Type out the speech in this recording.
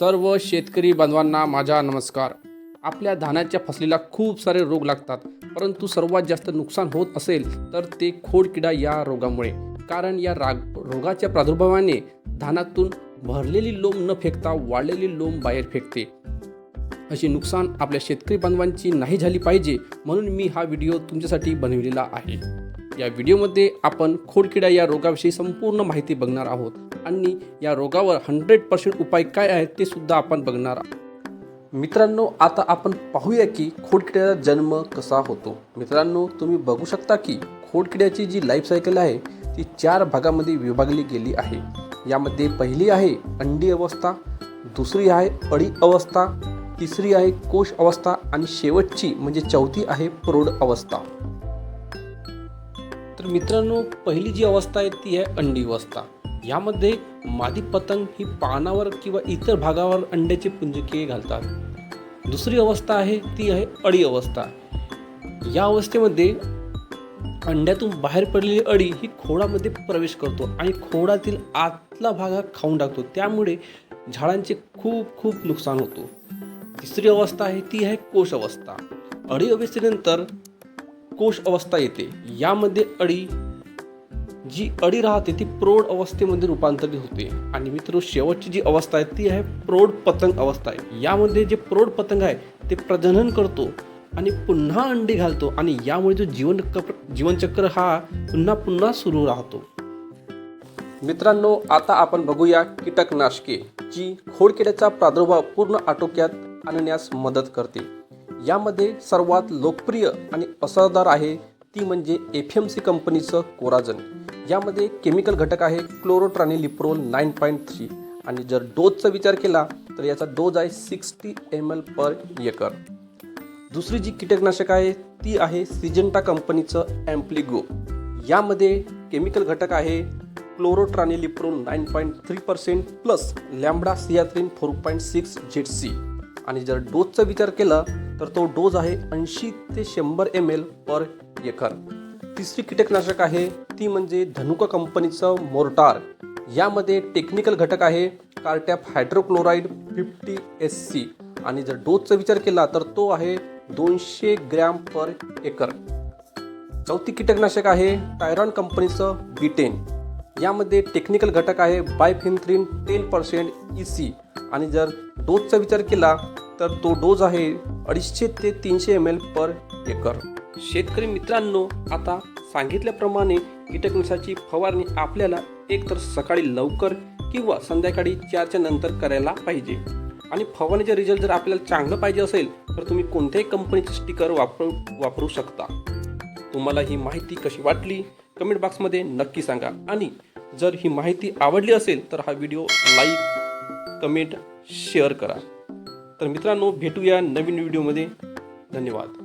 सर्व शेतकरी बांधवांना माझा नमस्कार. आपल्या धानाच्या फसलीला खूप सारे रोग लागतात परंतु सर्वात जास्त नुकसान होत असेल तर ते खोडकिडा या रोगामुळे. कारण या राग रोगाच्या प्रादुर्भावाने धानातून भरलेली लोम न फेकता वाळलेली लोम बाहेर फेकते. अशी नुकसान आपल्या शेतकरी बांधवांची नाही झाली पाहिजे म्हणून मी हा व्हिडिओ तुमच्यासाठी बनविलेला आहे. या व्हिडिओमध्ये आपण खोडकिडा या रोगाविषयी संपूर्ण माहिती बघणार आहोत. आणि या रोगावर हंड्रेड पर्सेंट उपाय काय आहेत ते सुद्धा आपण बघणार आहोत. मित्रांनो आता आपण पाहूया की खोडकिड्याचा जन्म कसा होतो. मित्रांनो तुम्ही बघू शकता की खोडकिड्याची जी लाईफ सायकल आहे ती चार भागामध्ये विभागली गेली आहे. यामध्ये पहिली आहे अंडी अवस्था दुसरी आहे अळी अवस्था तिसरी आहे कोश अवस्था आणि शेवटची म्हणजे चौथी आहे प्रौढ अवस्था. तर मित्रांनो पहिली जी अवस्था आहे ती आहे अंडी अवस्था. यामध्ये मादी पतंग ही पानावर किंवा इतर भागावर अंड्याचे पुंजके घालतात. दुसरी अवस्था आहे ती आहे अळी अवस्था. या अवस्थेमध्ये अंड्यातून बाहेर पडलेली अळी ही खोडामध्ये प्रवेश करतो आणि खोडातील आतला भाग हा खाऊन टाकतो. त्यामुळे झाडांचे खूप खूप नुकसान होतो. तिसरी अवस्था आहे ती आहे कोश अवस्था. अळी अवस्थेनंतर कोश अवस्था येते. यामध्ये अळी जी अळी राहते ती प्रौढ अवस्थेमध्ये रूपांतरित होते. आणि मित्र शेवटची जी अवस्था आहे ती आहे प्रौढ पतंग अवस्था आहे. यामध्ये जे प्रौढ पतंग आहे ते प्रजनन करतो आणि पुन्हा अंडी घालतो आणि यामुळे जो जीवन जीवनचक्र हा पुन्हा पुन्हा सुरू राहतो. मित्रांनो आता आपण बघूया कीटकनाशके जी खोडकिड्याचा प्रादुर्भाव पूर्ण आटोक्यात आणण्यास मदत करते. यामध्ये सर्वात लोकप्रिय आणि असरदार आहे ती म्हणजे एफ एम सी कंपनीचं कोराजन. यामध्ये केमिकल घटक आहे क्लोरोट्रानिलिप्रोल नाईन पॉईंट थ्री. आणि जर डोजचा विचार केला तर याचा डोज आहे sixty M L per acre. दुसरी जी कीटकनाशक आहे ती आहे सिजेंटा कंपनीचं ॲम्प्लिगो. यामध्ये केमिकल घटक आहे chlorantraniliprole nine point three percent plus lambda cyhalothrin four point six Z C. आणि जर डोजचा विचार केला तर तो डोज आहे ऐंशी ते शंभर एम एल पर एकर. तिसरी कीटकनाशक आहे ती म्हणजे धनुका कंपनीचं मोर्टार. यामध्ये टेक्निकल घटक आहे cartap hydrochloride fifty S C आणि जर डोजचा विचार केला तर तो आहे दोनशे ग्रॅम पर एकर. चौथी कीटकनाशक आहे टायरॉन कंपनीचं बीटेन यामध्ये टेक्निकल घटक आहे bifenthrin ten percent E C आणि जर डोजचा विचार केला तर तो डोज आहे अडीचशे ते तीनशे एम एल पर एकर. शेतकरी मित्रांनो आता सांगितल्याप्रमाणे कीटकनाशाची फवारणी आपल्याला एकतर सकाळी लवकर किंवा संध्याकाळी चारच्या नंतर करायला पाहिजे. आणि फवारणीचा रिझल्ट जर आपल्याला चांगलं पाहिजे असेल तर तुम्ही कोणत्याही कंपनीचे स्टिकर वापरू वापरू शकता. तुम्हाला ही माहिती कशी वाटली? कमेंट बॉक्समध्ये नक्की सांगा. आणि जर ही माहिती आवडली असेल तर हा व्हिडिओ लाईक कमेंट शेअर करा. तर मित्रांनो भेटूया नवीन व्हिडिओमध्ये. धन्यवाद.